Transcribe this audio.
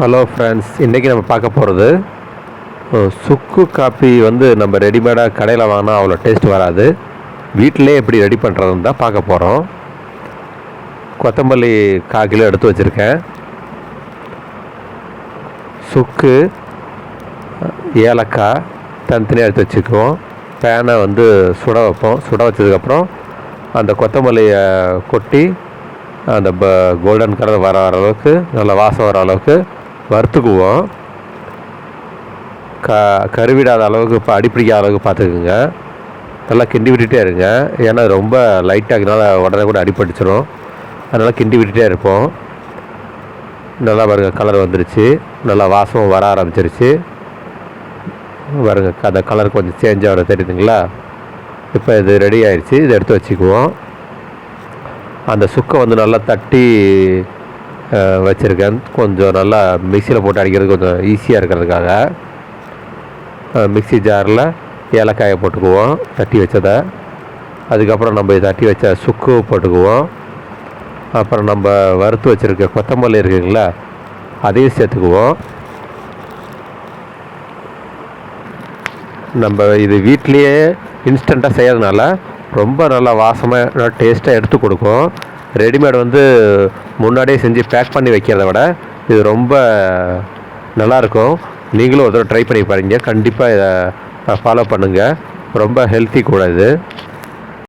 Hello friends இன்றைக்கி நம்ம பார்க்க போகிறது சுக்கு காப்பி வந்து நம்ம ரெடிமேடாக கடையில் வாங்கினா அவ்வளோ டேஸ்ட் வராது. வீட்டிலே எப்படி ரெடி பண்ணுறதுன்னு தான் பார்க்க போகிறோம் கொத்தமல்லி கால் கிலோ எடுத்து வச்சுருக்கேன். சுக்கு ஏலக்காய் தனித்தனியாக எடுத்து வச்சுக்குவோம். பேனை வந்து சுட வைப்போம். சுட வச்சதுக்கப்புறம் அந்த கொத்தமல்லியை கொட்டி அந்த ப கோல்டன் கலர் வர வர அளவுக்கு நல்ல வாசம் வர அளவுக்கு வறுத்துக்குவோம். க கருவிடாத அளவுக்கு இப்போ அடிப்பிடிக்காத அளவுக்கு பார்த்துக்குங்க. நல்லா கிண்டி விட்டுகிட்டே இருங்க. ஏன்னா ரொம்ப லைட்டாக உடனே கூட அடிப்படிச்சிடும் அதனால் கிண்டி விட்டுட்டே இருப்போம். நல்லா பாருங்கள் கலர் வந்துருச்சு. நல்லா வாசமும் வர ஆரம்பிச்சிருச்சு. பாருங்கள் அந்த கலர் கொஞ்சம் சேஞ்ச் ஆகிற தெரியுதுங்களா? இப்போ இது ரெடி ஆயிடுச்சு இதை எடுத்து வச்சுக்குவோம். அந்த சுக்கை வந்து நல்லா தட்டி வச்சுருக்கேன். கொஞ்சம் நல்லா மிக்சியில் போட்டு அடிக்கிறது கொஞ்சம் ஈஸியாக இருக்கிறதுக்காக. மிக்சி மிக்ஸி ஜாரில் ஏலக்காயை போட்டுக்குவோம் தட்டி வச்சதை. அதுக்கப்புறம் நம்ம இதை தட்டி வச்ச சுக்கு போட்டுக்குவோம். அப்புறம் நம்ம வறுத்து வச்சுருக்க கொத்தமல்லி இருக்குங்களா அதையும் சேர்த்துக்குவோம். நம்ம இது வீட்லேயே இன்ஸ்டண்ட்டாக செய்கிறதுனால ரொம்ப நல்லா வாசமாக டேஸ்ட்டாக எடுத்து கொடுக்கும். ரெடிமேட் வந்து முன்னாடியே செஞ்சு பேக் பண்ணி வைக்கிறத விட இது ரொம்ப நல்லாயிருக்கும். நீங்களும் ஒரு தடவை ட்ரை பண்ணி பாருங்க. கண்டிப்பாக இதை ஃபாலோ பண்ணுங்கள் ரொம்ப ஹெல்த்தி கூட இது.